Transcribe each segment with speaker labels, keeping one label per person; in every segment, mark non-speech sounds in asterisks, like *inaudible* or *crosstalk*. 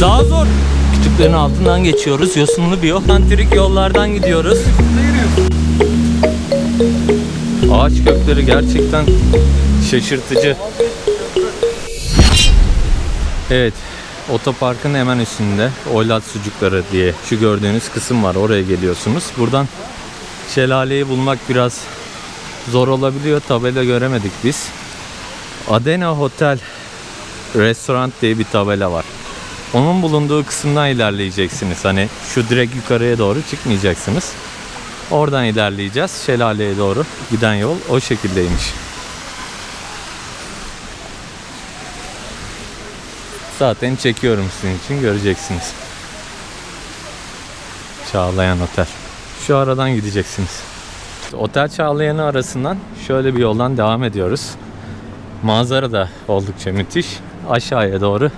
Speaker 1: Daha zor. Kütüklerin altından geçiyoruz. Yosunlu bir yol. Antirik yollardan gidiyoruz. Ağaç kökleri gerçekten şaşırtıcı. Evet. Otoparkın hemen üstünde Oylat Sucukları diye şu gördüğünüz kısım var. Oraya geliyorsunuz. Buradan şelaleyi bulmak biraz zor olabiliyor. Tabela göremedik biz. Adena Hotel Restoran diye bir tabela var. Onun bulunduğu kısımdan ilerleyeceksiniz. Hani şu direkt yukarıya doğru çıkmayacaksınız. Oradan ilerleyeceğiz. Şelaleye doğru giden yol o şekildeymiş. Zaten çekiyorum sizin için göreceksiniz. Çağlayan Otel. Şu aradan gideceksiniz. Otel Çağlayan'ı arasından şöyle bir yoldan devam ediyoruz. Manzara da oldukça müthiş. Aşağıya doğru,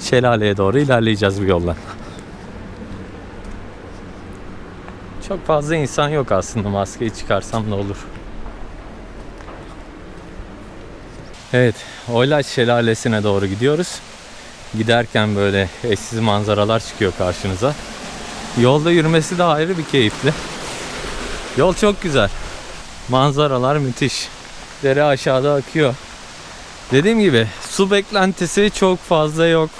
Speaker 1: şelaleye doğru ilerleyeceğiz bu yoldan. Çok fazla insan yok aslında maskeyi çıkarsam ne olur. Evet, Oylaç Şelalesi'ne doğru gidiyoruz. Giderken böyle eşsiz manzaralar çıkıyor karşınıza. Yolda yürümesi de ayrı bir keyifli. Yol çok güzel. Manzaralar müthiş. Dere aşağıda akıyor. Dediğim gibi su beklentisi çok fazla yok.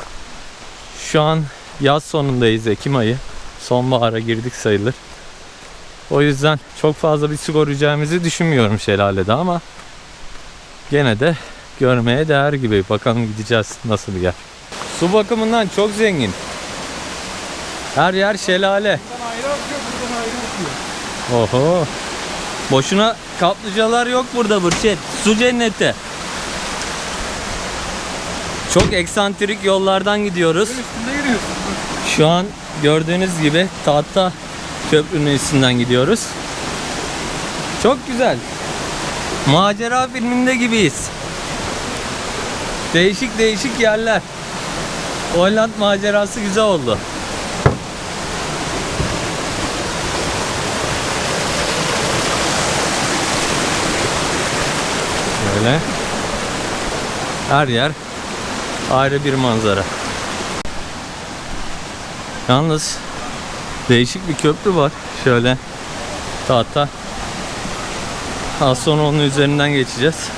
Speaker 1: Şu an yaz sonundayız Ekim ayı. Sonbahara girdik sayılır. O yüzden çok fazla bir su göreceğimizi düşünmüyorum şelalede ama gene de görmeye değer gibi. Bakalım gideceğiz nasıl bir yer. Su bakımından çok zengin. Her yer şelale.
Speaker 2: ayrı akıyor, buradan ayrı akıyor.
Speaker 1: Oho. Boşuna kaplıcalar yok burada Burçet. Su cenneti. Çok eksantrik yollardan gidiyoruz. Şu an gördüğünüz gibi tahta köprünün üstünden gidiyoruz. Çok güzel. Macera filminde gibiyiz. Değişik değişik yerler. Hollanda macerası güzel oldu. Böyle. Her yer ayrı bir manzara. Yalnız değişik bir köprü var. Şöyle tahta. Az sonra onun üzerinden geçeceğiz.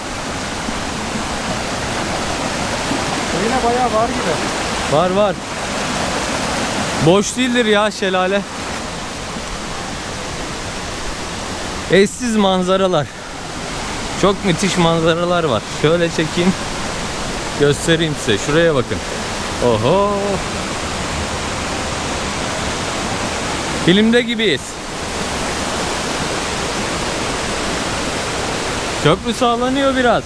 Speaker 2: Yine bayağı var gibi.
Speaker 1: Var var. Boş değildir ya şelale. Eşsiz manzaralar. Çok müthiş manzaralar var. Şöyle çekeyim. Göstereyim size. Şuraya bakın. Oho. Filmde gibiyiz. Köprü sağlanıyor biraz.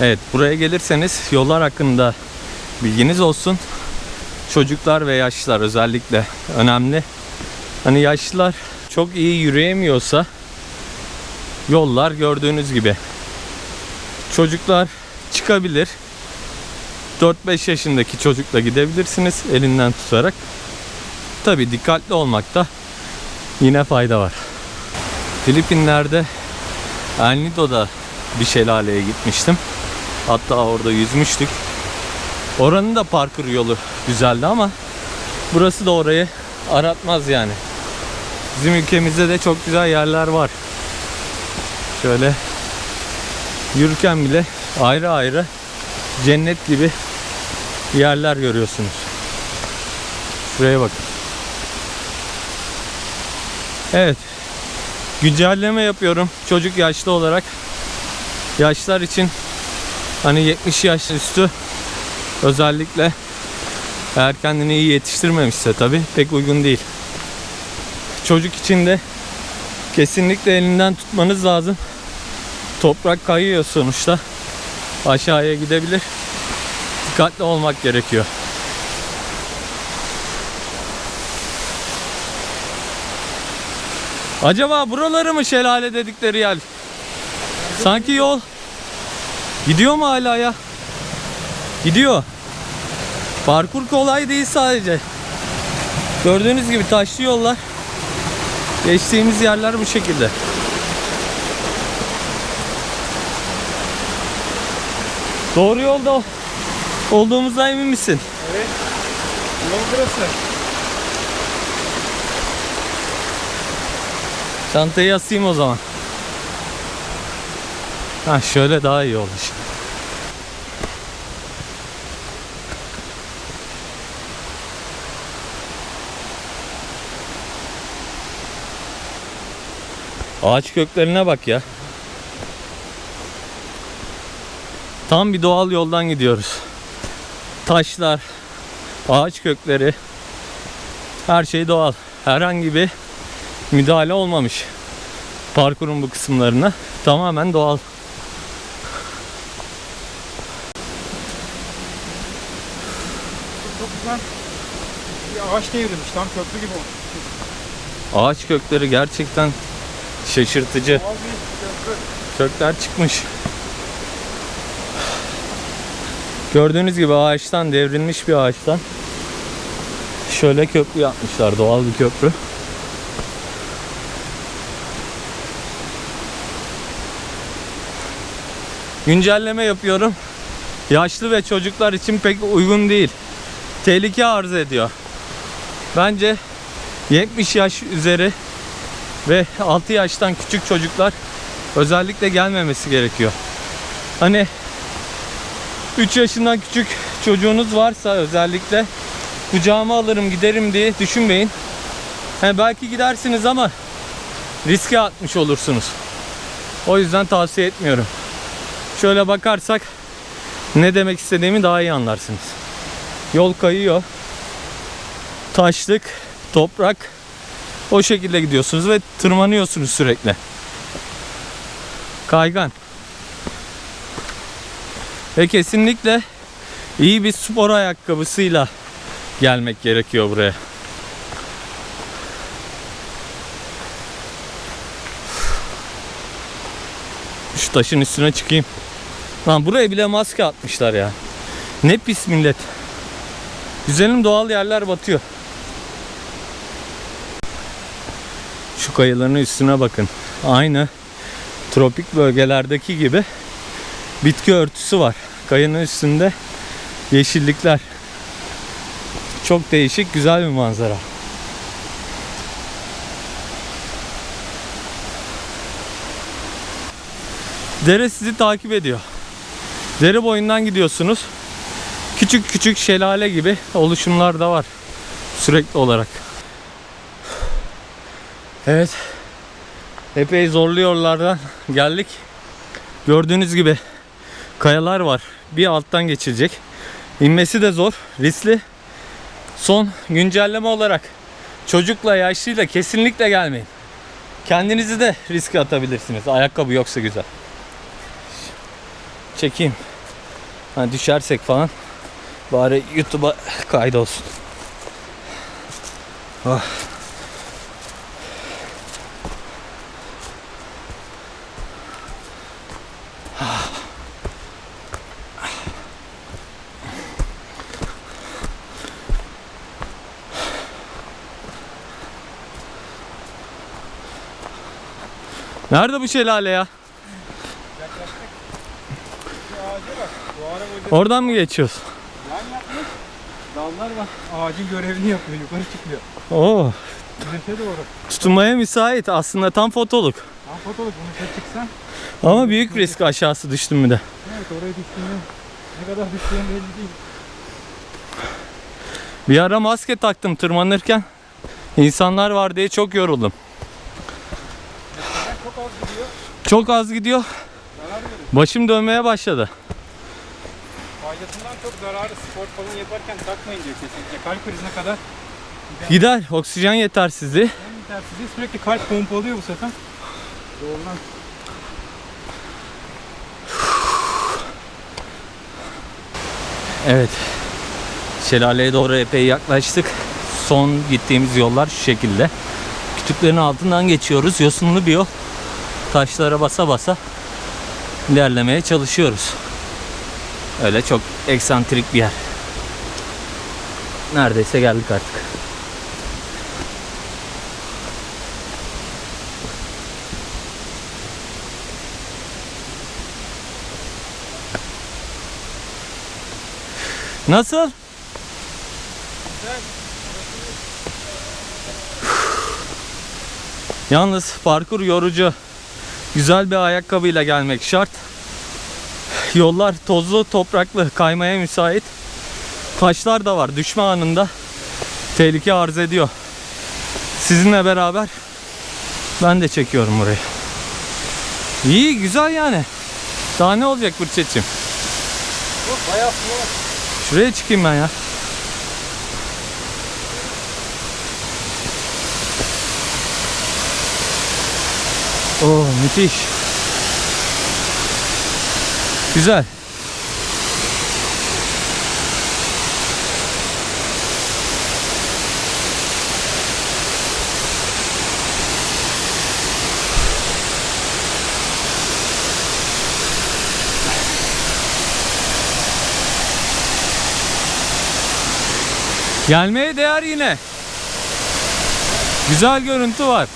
Speaker 1: Evet buraya gelirseniz yollar hakkında bilginiz olsun. Çocuklar ve yaşlılar özellikle önemli. Hani yaşlılar çok iyi yürüyemiyorsa yollar gördüğünüz gibi. Çocuklar çıkabilir. 4-5 yaşındaki çocukla gidebilirsiniz elinden tutarak. Tabi dikkatli olmakta yine fayda var. Filipinler'de El Nido'da bir şelaleye gitmiştim. Hatta orada yüzmüştük. Oranın da parkur yolu güzeldi ama burası da orayı aratmaz yani. Bizim ülkemizde de çok güzel yerler var. Şöyle yürürken bile ayrı ayrı cennet gibi yerler görüyorsunuz. Şuraya bakın. Evet. Güncelleme yapıyorum çocuk yaşlı olarak. Yaşlar için hani 70 yaş üstü özellikle eğer kendini iyi yetiştirmemişse tabi pek uygun değil. Çocuk için de kesinlikle elinden tutmanız lazım. Toprak kayıyor sonuçta. Aşağıya gidebilir. Dikkatli olmak gerekiyor. Acaba buraları mı şelale dedikleri yer? Sanki yol gidiyor mu hala ya? Gidiyor. Parkur kolay değil sadece. Gördüğünüz gibi taşlı yollar. Geçtiğimiz yerler bu şekilde. Doğru yolda olduğumuzdan emin misin?
Speaker 2: Evet. Yol burası.
Speaker 1: Çantayı asayım o zaman. Ha şöyle daha iyi olur. Ağaç köklerine bak ya. Tam bir doğal yoldan gidiyoruz. Taşlar, ağaç kökleri, her şey doğal. Herhangi bir müdahale olmamış parkurun bu kısımlarına. Tamamen doğal.
Speaker 2: Çok güzel. Bir ağaç devrilmiş. Tam köprü gibi olmuş.
Speaker 1: Ağaç kökleri gerçekten şaşırtıcı.
Speaker 2: Doğal bir köprü.
Speaker 1: Kökler çıkmış. Gördüğünüz gibi ağaçtan devrilmiş bir ağaçtan şöyle köprü yapmışlar. Doğal bir köprü. Güncelleme yapıyorum. Yaşlı ve çocuklar için pek uygun değil. Tehlike arz ediyor. Bence 70 yaş üzeri ve 6 yaştan küçük çocuklar özellikle gelmemesi gerekiyor. Hani 3 yaşından küçük çocuğunuz varsa özellikle kucağıma alırım giderim diye düşünmeyin. He belki gidersiniz ama riske atmış olursunuz. O yüzden tavsiye etmiyorum. Şöyle bakarsak ne demek istediğimi daha iyi anlarsınız. Yol kayıyor. Taşlık, toprak o şekilde gidiyorsunuz ve tırmanıyorsunuz sürekli. Kaygan. Ve kesinlikle iyi bir spor ayakkabısıyla gelmek gerekiyor buraya. Şu taşın üstüne çıkayım. Lan buraya bile maske atmışlar ya. Ne pis millet. Güzelim doğal yerler batıyor. Şu kayaların üstüne bakın. Aynı tropik bölgelerdeki gibi bitki örtüsü var. Kayanın üstünde yeşillikler. Çok değişik, güzel bir manzara. Dere sizi takip ediyor. Dere boyundan gidiyorsunuz. Küçük küçük şelale gibi oluşumlar da var sürekli olarak. Evet. Epey zorlu yollardan geldik. Gördüğünüz gibi kayalar var. Bir alttan geçilecek. İnmesi de zor, riskli. Son güncelleme olarak çocukla yaşlıyla kesinlikle gelmeyin. Kendinizi de riske atabilirsiniz. Ayakkabı yoksa güzel. Çekeyim. Ha, düşersek falan bari YouTube'a kaydolsun. Ah. Nerede bu şelale ya? Oradan mı geçiyoruz?
Speaker 2: Yan yapmış. Dallar var. Ağacın görevini yapıyor. Yukarı çıkıyor.
Speaker 1: Oo,
Speaker 2: Güneşe doğru.
Speaker 1: tutunmaya müsait. Aslında tam fotoluk.
Speaker 2: Tam fotoğraf bunu şey çıksan.
Speaker 1: Ama büyük risk aşağısı düştüm mü de.
Speaker 2: Evet oraya düştüğünde ne kadar düştüğün belli değil.
Speaker 1: Bir ara maske taktım tırmanırken. İnsanlar var diye çok yoruldum.
Speaker 2: Çok az gidiyor.
Speaker 1: Çok az gidiyor. Başım dönmeye başladı.
Speaker 2: Faydasından çok zararı spor falan yaparken takmayın diyor kesinlikle. Kalp krizine kadar
Speaker 1: Gider. Oksijen yetersizliği.
Speaker 2: en yetersizliği sürekli kalp pompalıyor bu sefer. Doğrudan.
Speaker 1: Evet. Şelaleye doğru epey yaklaştık. Son gittiğimiz yollar şu şekilde. Kütüklerin altından geçiyoruz. Yosunlu bir yol. Taşlara basa basa ilerlemeye çalışıyoruz. Öyle çok eksantrik bir yer. Neredeyse geldik artık. Nasıl? Yalnız parkur yorucu. Güzel bir ayakkabıyla gelmek şart. Yollar tozlu, topraklı, kaymaya müsait. Taşlar da var. Düşme anında tehlike arz ediyor. Sizinle beraber ben de çekiyorum burayı. İyi, güzel yani. Daha ne olacak Burçet'cim?
Speaker 2: Bayağı.
Speaker 1: Şuraya çıkayım ben ya. Oo müthiş. Güzel. Gelmeye değer yine. Güzel görüntü var.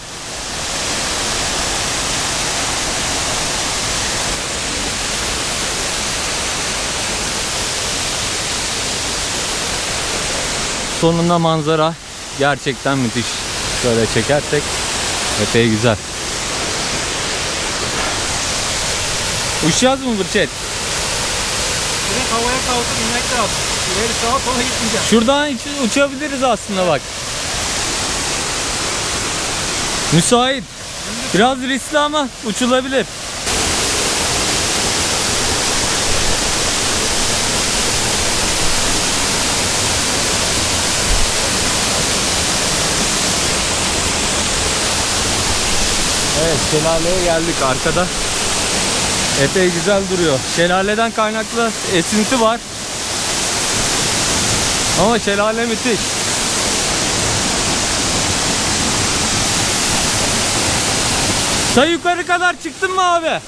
Speaker 1: Sonunda manzara gerçekten müthiş. Şöyle çekersek epey güzel. Uçacağız mı Burçet?
Speaker 2: Direkt havaya kalkıp inmek lazım. İleri sağa sola gitmeyeceğim.
Speaker 1: Şuradan uçabiliriz aslında bak. Müsait. Biraz riskli ama uçulabilir. Evet şelaleye geldik arkada. Epey güzel duruyor. Şelaleden kaynaklı esinti var. Ama şelale müthiş. Sen yukarı kadar çıktın mı abi?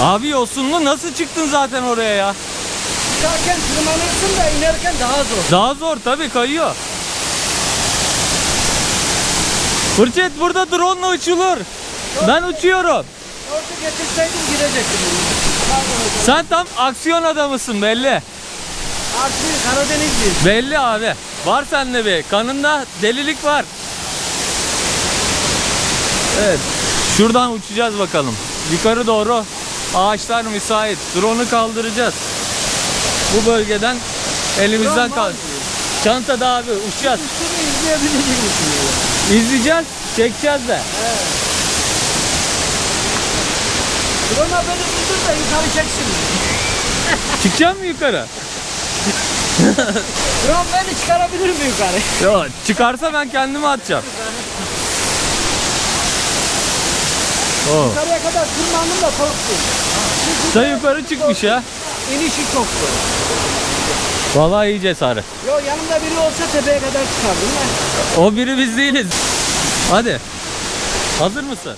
Speaker 1: Abi yosunlu nasıl çıktın zaten oraya ya?
Speaker 3: Çıkarken tırmanırsın da inerken daha zor.
Speaker 1: Daha zor tabii kayıyor. Fırçet burada drone ile uçulur. Ben uçuyorum.
Speaker 3: Orada getirseydim girecektim.
Speaker 1: Sen tam aksiyon adamısın belli.
Speaker 3: Artık Karadenizli.
Speaker 1: Belli abi. Var sende bir. Kanında delilik var. Evet. Şuradan uçacağız bakalım. Yukarı doğru ağaçlar müsait. Drone'u kaldıracağız. Bu bölgeden elimizden kal. Çantada abi uçacağız.
Speaker 3: Üstünü izleyebilecek misin?
Speaker 1: İzleyeceğiz, çekeceğiz de.
Speaker 3: Drone'a beni tutur da yukarı çeksin. *laughs*
Speaker 1: Çıkacak mı yukarı? *laughs*
Speaker 3: Drone beni çıkarabilir mi yukarı?
Speaker 1: Yok, çıkarsa ben kendimi atacağım. *laughs* Oo.
Speaker 3: Yukarıya kadar tırmandım da korktum.
Speaker 1: Sen yukarı çıkmış ya.
Speaker 3: İnişi çok zor.
Speaker 1: Vallahi iyi cesaret.
Speaker 3: Yo yanımda biri olsa tepeye kadar çıkardım ben.
Speaker 1: O biri biz değiliz. Hadi. Hazır mısın?